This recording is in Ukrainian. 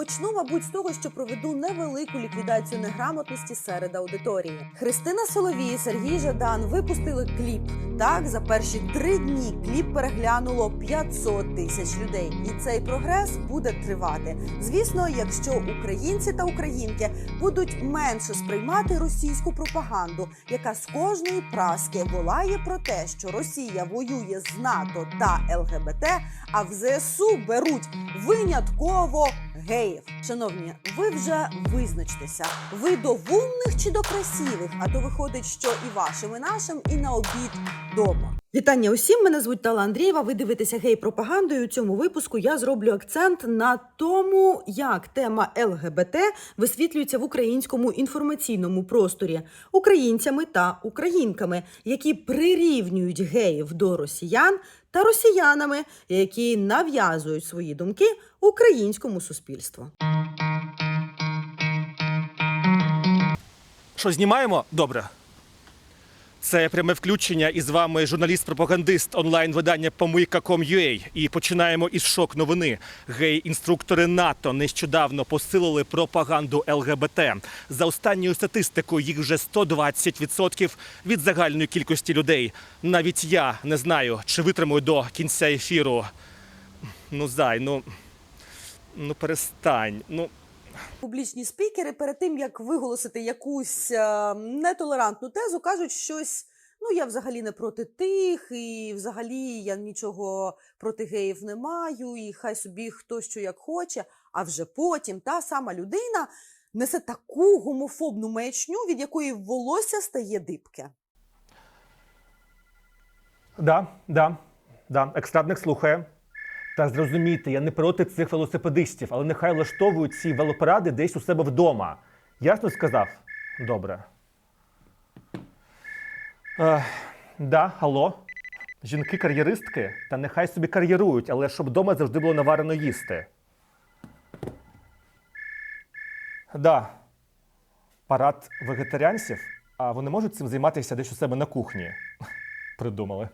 Почну, мабуть, з того, що проведу невелику ліквідацію неграмотності серед аудиторії. Христина Соловій і Сергій Жадан випустили кліп. Так, за перші три дні кліп переглянуло 500 тисяч людей, і цей прогрес буде тривати. Звісно, якщо українці та українки будуть менше сприймати російську пропаганду, яка з кожної праски волає про те, що Росія воює з НАТО та ЛГБТ, а в ЗСУ беруть винятково геїв. Шановні, ви вже визначтеся. Ви до вумних чи до красивих? А то виходить, що і вашим, і нашим, і на обід дома. Вітання усім. Мене звуть Тала Андрієва. Ви дивитеся гей-пропаганду. І у цьому випуску я зроблю акцент на тому, як тема ЛГБТ висвітлюється в українському інформаційному просторі українцями та українками, які прирівнюють геїв до росіян, та росіянами, які нав'язують свої думки українському суспільству. Що знімаємо? Добре. Це пряме включення і з вами журналіст-пропагандист онлайн-видання Помийка.com.ua. І починаємо із шок новини. Гей-інструктори НАТО нещодавно посилили пропаганду ЛГБТ. За останньою статистикою їх вже 120% від загальної кількості людей. Навіть я не знаю, чи витримую до кінця ефіру. Ну, зай, ну, ну перестань. Ну, Публічні спікери перед тим як виголосити якусь е, нетолерантну тезу, кажуть щось. Ну, я взагалі не проти тих, і взагалі я нічого проти геїв не маю, і хай собі хто що як хоче. А вже потім та сама людина несе таку гомофобну маячню, від якої волосся стає дибке. Да, да, да. Екстрадник слухає. Та зрозумійте, я не проти цих велосипедистів, але нехай влаштовують ці велопаради десь у себе вдома. Ясно сказав? Добре. Е, да, алло. Жінки-кар'єристки? Та нехай собі кар'єрують, але щоб вдома завжди було наварено їсти. Да. Парад вегетаріанців, а вони можуть цим займатися десь у себе на кухні. Придумали.